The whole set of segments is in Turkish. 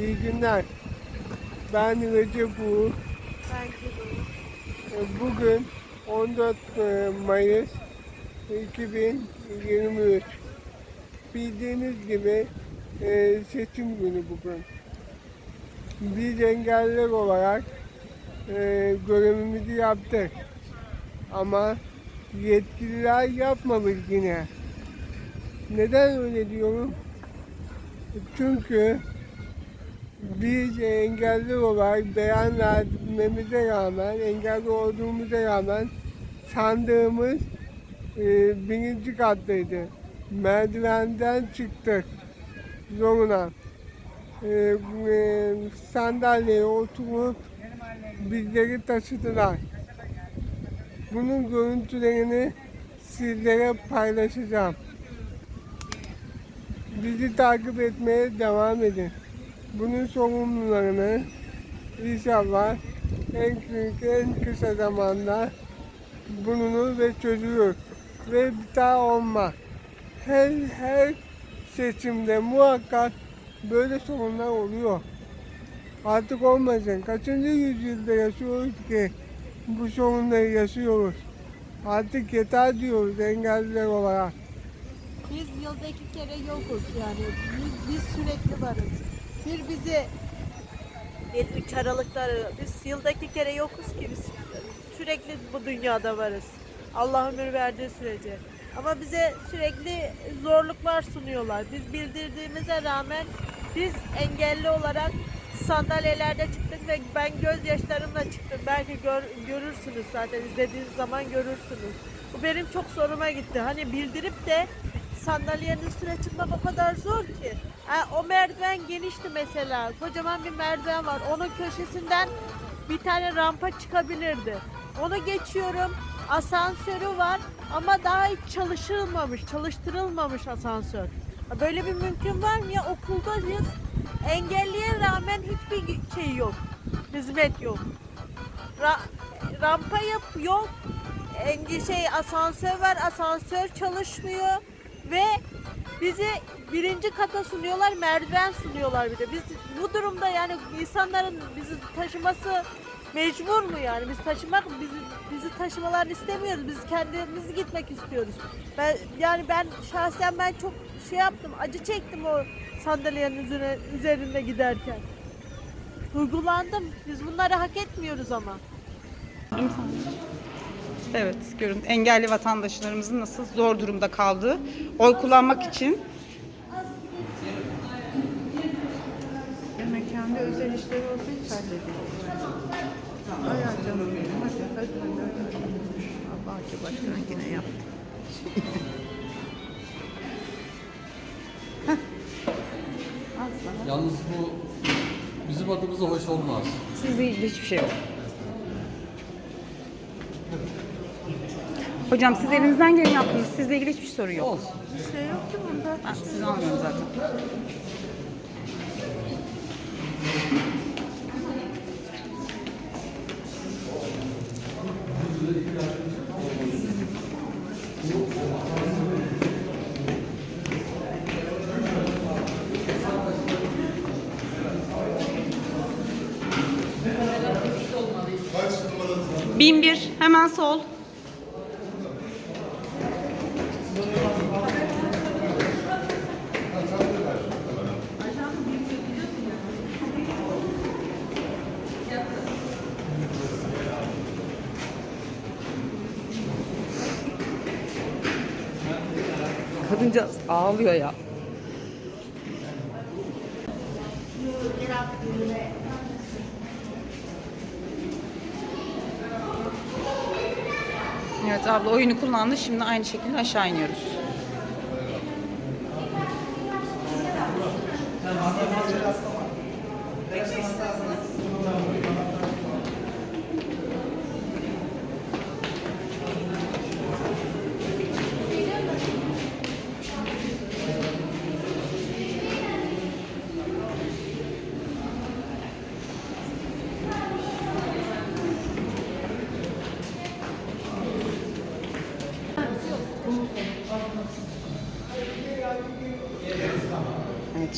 İyi günler. Ben Recep Uğur. E, Bugün 14 e, Mayıs 2023. Bildiğiniz gibi e, seçim günü bugün. Biz engelliler olarak e, görevimizi yaptık. Ama yetkililer yapmamış yine. Neden öyle diyorum? Çünkü biz engelli olarak beyan vermemize rağmen, engelli olduğumuza rağmen sandığımız e, birinci kattaydı. Merdivenden çıktık zoruna. E, e, sandalyeye oturup bizleri taşıdılar. Bunun görüntülerini sizlere paylaşacağım. Bizi takip etmeye devam edin. Bunun sorumlularını inşallah en, en kısa zamanda bulunur ve çözülür. Ve bir daha olmaz. Her, her seçimde muhakkak böyle sorunlar oluyor. Artık olmasın. Kaçıncı yüzyılda yaşıyoruz ki bu sorunları yaşıyoruz. Artık yeter diyoruz engelliler olarak. Biz yılda iki kere yokuz yani. Biz, biz sürekli varız. Bir bizi bir üç aralıkları biz yılda iki kere yokuz ki biz sürekli bu dünyada varız. Allah ömür verdiği sürece. Ama bize sürekli zorluklar sunuyorlar. Biz bildirdiğimize rağmen biz engelli olarak sandalyelerde çıktık ve ben gözyaşlarımla çıktım. Belki gör, görürsünüz zaten izlediğiniz zaman görürsünüz. Bu benim çok zoruma gitti. Hani bildirip de sandalyenin üstüne çıkmak o kadar zor ki. Ha, o merdiven genişti mesela. Kocaman bir merdiven var. Onun köşesinden bir tane rampa çıkabilirdi. Onu geçiyorum. Asansörü var ama daha hiç çalışılmamış, çalıştırılmamış asansör. Böyle bir mümkün var mı ya? Okuldayız. Engelliye rağmen hiçbir şey yok. Hizmet yok. Ra- rampa yap yok. Engi şey asansör var. Asansör çalışmıyor ve bizi birinci kata sunuyorlar, merdiven sunuyorlar bir de. Biz bu durumda yani insanların bizi taşıması mecbur mu yani? Biz taşımak bizi bizi taşımalarını istemiyoruz. Biz kendimiz gitmek istiyoruz. Ben yani ben şahsen ben çok şey yaptım. Acı çektim o sandalyenin üzerine, üzerinde giderken. Duygulandım. Biz bunları hak etmiyoruz ama. Evet, görün engelli vatandaşlarımızın nasıl zor durumda kaldığı oy kullanmak için Demek kendi özel işleri olsa hiç hallediyor. Ay ay canım benim hadi hadi hadi. Allah ki başkan yine yaptı. Yalnız bu bizim adımıza hoş olmaz. sizle ilgili hiçbir şey yok. Hocam siz elinizden geleni yaptınız. Sizle ilgili hiçbir sorun yok. Olsun. Bir şey yok ki bunda. Ben sizi anlıyorum zaten. Bin bir, hemen sol. Kadıncağız ağlıyor ya. Evet abla oyunu kullandı. Şimdi aynı şekilde aşağı iniyoruz.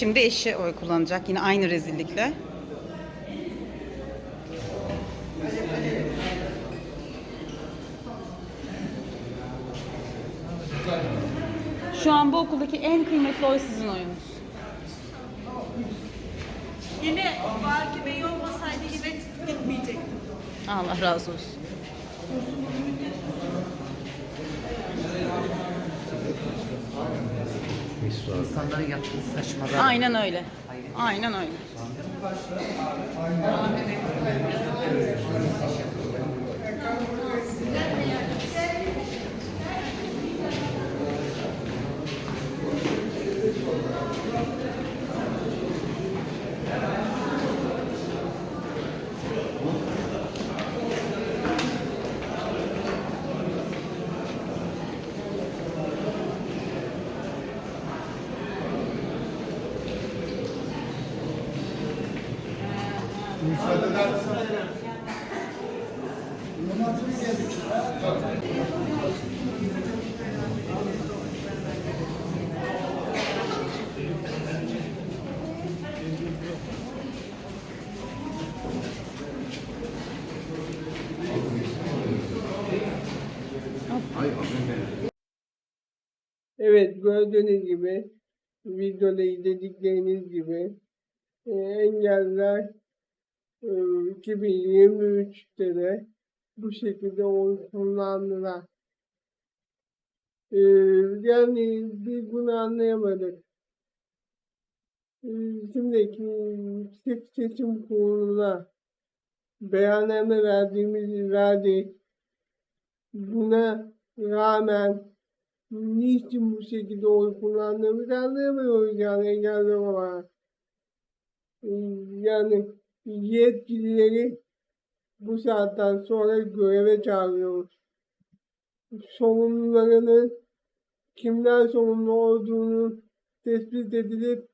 Şimdi eşi oy kullanacak yine aynı rezillikle. Şu an bu okuldaki en kıymetli oy sizin oyunuz. Yine Baki Bey olmasaydı yine gitmeyecektim. Allah razı olsun. İnsanların yaptığı saçmalar. Aynen öyle. Aynen öyle. Evet gördüğünüz gibi videoda izledikleriniz gibi e, engeller 2023'te de bu şekilde oy kullandılar. E, yani biz bunu anlayamadık. E, şimdiki yüksek seçim kuruluna beyanname verdiğimiz verdik. Buna rağmen niçin bu şekilde oy kullandığımızı anlayamıyoruz yani engelli olarak. Ee, Yani yetkilileri bu saatten sonra göreve çağırıyoruz. Sorumlularının kimler sorumlu olduğunu tespit edilip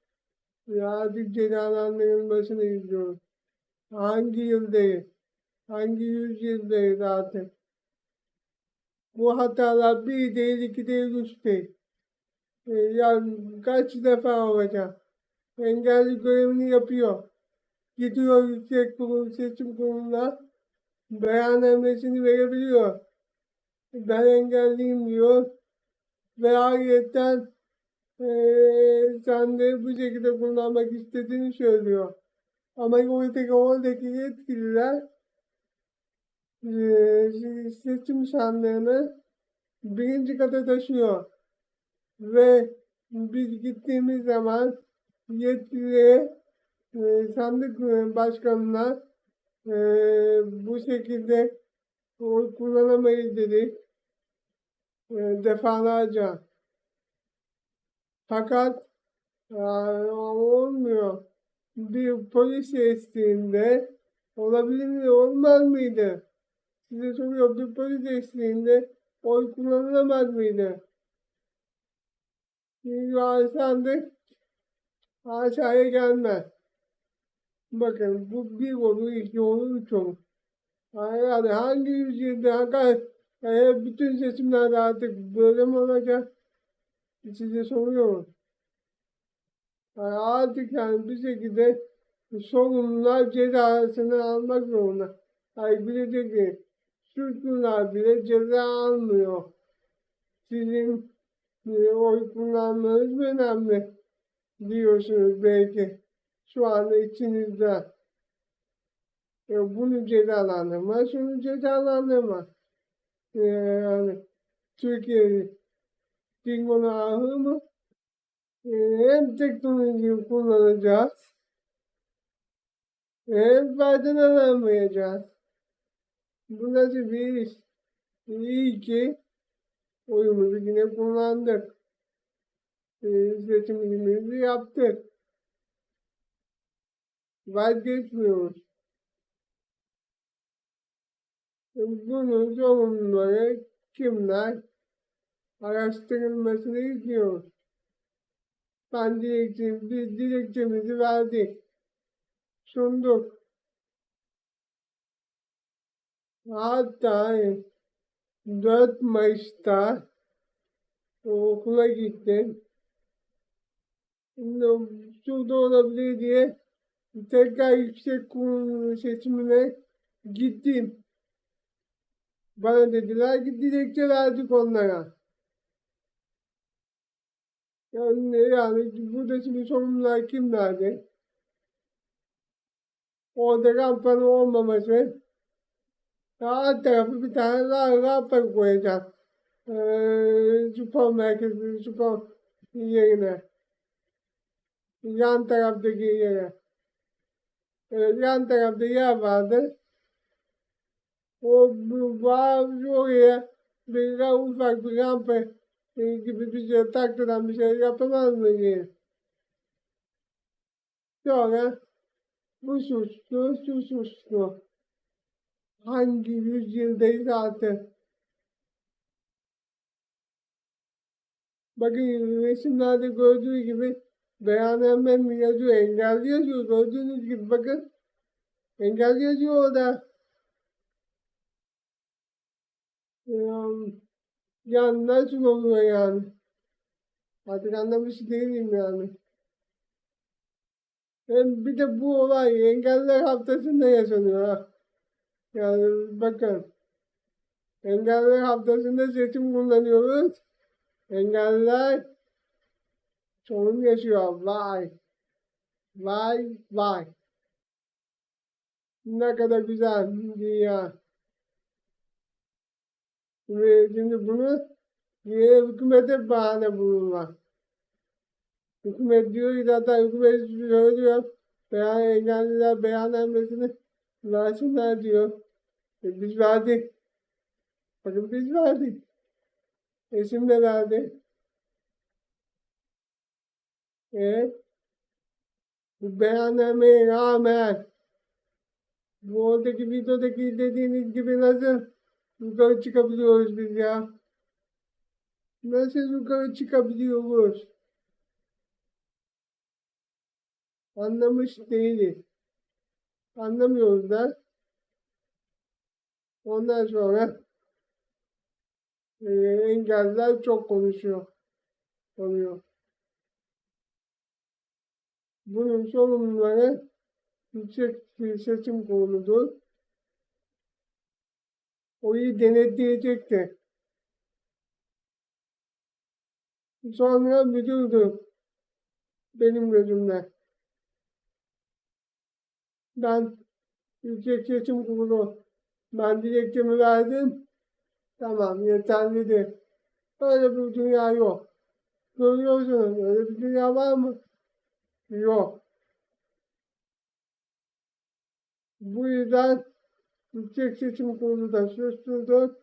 artık cezalandırılmasını istiyoruz. Hangi yıldayız? Hangi yüzyıldayız artık? Bu hatalar bir değil, iki değil, üç değil. Ee, yani kaç defa olacak? Engelli görevini yapıyor. Gidiyor yüksek kurul seçim kuruluna beyannamesini verebiliyor. Ben engelliyim diyor. Ve ayrıca eee sen de bu şekilde kullanmak istediğini söylüyor. Ama oradaki, oradaki yetkililer eee, seçim sandığını birinci kata taşıyor. Ve biz gittiğimiz zaman yetkiliye e, sandık başkanına e, bu şekilde oy kullanamayız dedik e, defalarca. Fakat e, olmuyor. Bir polis eşliğinde olabilir mi olmaz mıydı? Size soruyor bir polis eşliğinde oy kullanılamaz mıydı? Yani sandık aşağıya gelmez. Bakın bu bir olur, iki olur, üç olur. Yani hangi yüzyılda, hangi, e, bütün seçimlerde artık böyle mi olacak? Size soruyorum. Yani artık yani bir şekilde sorumlular cezasını almak zorunda. Ay bilecek ki suçlular bile ceza almıyor. Sizin e, oy kullanmanız önemli diyorsunuz belki şu anda içinizde. E, bunu cezalandırma, şunu cezalandırma. E, yani Türkiye Dingo'nun ahı mı? E, hem teknolojiyi kullanacağız, hem faydalanamayacağız. Bu nasıl bir iş? İyi ki oyumuzu yine kullandık. E, seçimimizi yaptık. Vazgeçmiyoruz. E, Bunun sorumluları kimler? Araştırılmasını istiyoruz. Ben dilekçe, biz dilekçemizi verdik. Sunduk. Hatta 4 Mayıs'ta okula gittim. Şimdi şurada olabilir diye tekrar yüksek kurulu seçimine gittim. Bana dediler ki dilekçe verdik onlara. Yani, yani burada şimdi sorumlular kimlerdi? Orada rampanın olmaması. Alt tarafı bir tane ra- rampa koyacağım. Ee, spor merkezi, spor yerine. Yan taraftaki yere. Yan tarafta yer vardı. O var oraya bir ufak bir rampa e, gibi bir şey taktıran bir şey yapamaz mı diye. Sonra bu suçlu, şu suçlu. Hangi yüzyıldayız artık? Bakın resimlerde gördüğü gibi beyanname yazıyor, engelli yazıyor. Gördüğünüz gibi bakın. Engelli yazıyor orada. Yani, yani nasıl oluyor yani? Artık anlamış değilim yani. Hem bir de bu olay engeller haftasında yaşanıyor ha. Yani bakın. Engeller haftasında seçim kullanıyoruz. Engeller sorun yaşıyor. Vay. Vay vay. Ne kadar güzel dünya. Ve şimdi bunu hükümete bahane bulurlar. Hükümet diyor ki zaten hükümet söylüyor. Beyan engelliler beyannamesini versinler diyor. E biz verdik. Bakın biz verdik. Eşim de verdi. Evet. Bu beyannameye rağmen bu oradaki videodaki dediğiniz gibi nasıl yukarı çıkabiliyoruz biz ya? Nasıl yukarı çıkabiliyoruz? Anlamış değiliz. Anlamıyoruz da. Ondan sonra e, engelliler çok konuşuyor. Oluyor. Bunun sorumluları yüksek seçim kuruludur. Oyu denetleyecektir. Sonra müdürdür. Benim gözümde. Ben Yüksek Seçim Kurulu ben dilekçemi verdim. Tamam yeterlidir. Öyle bir dünya yok. Görüyorsunuz öyle bir dünya var mı? Yok. Bu yüzden Yüksek Seçim Kurulu da suçludur.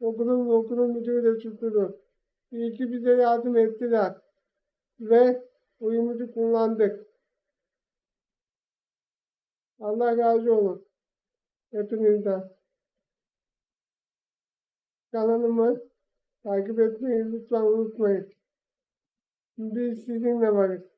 Okulun okulun müdürü de suçludur. İyi ki bize yardım ettiler. Ve oyumuzu kullandık. Allah razı olsun. Hepinizden. Kanalımı takip etmeyi lütfen unutmayın. Biz sizinle varız.